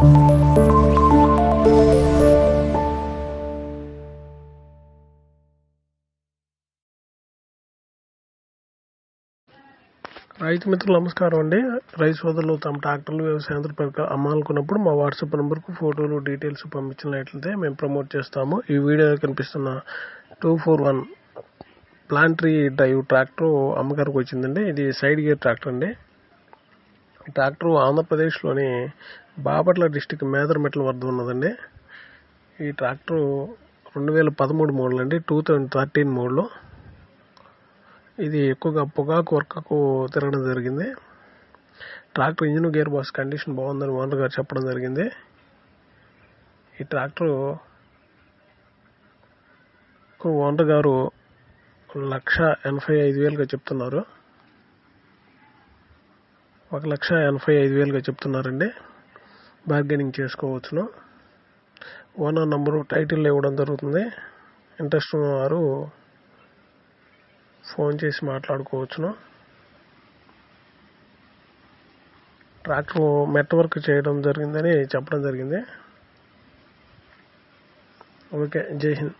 రైతు మిత్రులు నమస్కారం అండి. రైతు సోదరులు తమ ట్రాక్టర్లు వ్యవసాయంతో అమ్మాలనుకున్నప్పుడు మా వాట్సాప్ నెంబర్కు ఫోటోలు డీటెయిల్స్ పంపించినట్లయితే మేము ప్రమోట్ చేస్తాము. ఈ వీడియోలో కనిపిస్తున్న టూ ఫోర్ వన్ ప్లాంట్రీ డ్రైవ్ ట్రాక్టర్ అమ్మకానికి వచ్చిందండి. ఇది సైడ్ గేర్ ట్రాక్టర్ అండి. ట్రాక్టర్ ఆంధ్రప్రదేశ్లోని బాపట్ల డిస్టిక్ మేదరమెట్ల వద్ద ఉన్నదండి. ఈ ట్రాక్టర్ రెండు వేల పదమూడు మోడల్ అండి. Two thousand thirteen model. ఇది ఎక్కువగా పొగాకు వర్కకు తిరగడం జరిగింది. Tractor engine gear box condition బాగుందని ఓనర్ గారు చెప్పడం జరిగింది. ఈ ట్రాక్టరు ఓనర్ గారు లక్ష ఎనభై ఐదు వేలుగా చెప్తున్నారు. ఒక లక్ష ఎనభై ఐదు వేలుగా చెప్తున్నారండి. బార్గెనింగ్ చేసుకోవచ్చును. ఓనర్ నంబరు టైటిల్ ఇవ్వడం జరుగుతుంది. ఇంట్రెస్ట్ ఉన్నవారు ఫోన్ చేసి మాట్లాడుకోవచ్చును. ట్రాక్టర్ మెట్ వర్క్ చేయడం జరిగిందని చెప్పడం జరిగింది. ఓకే జై హింద్.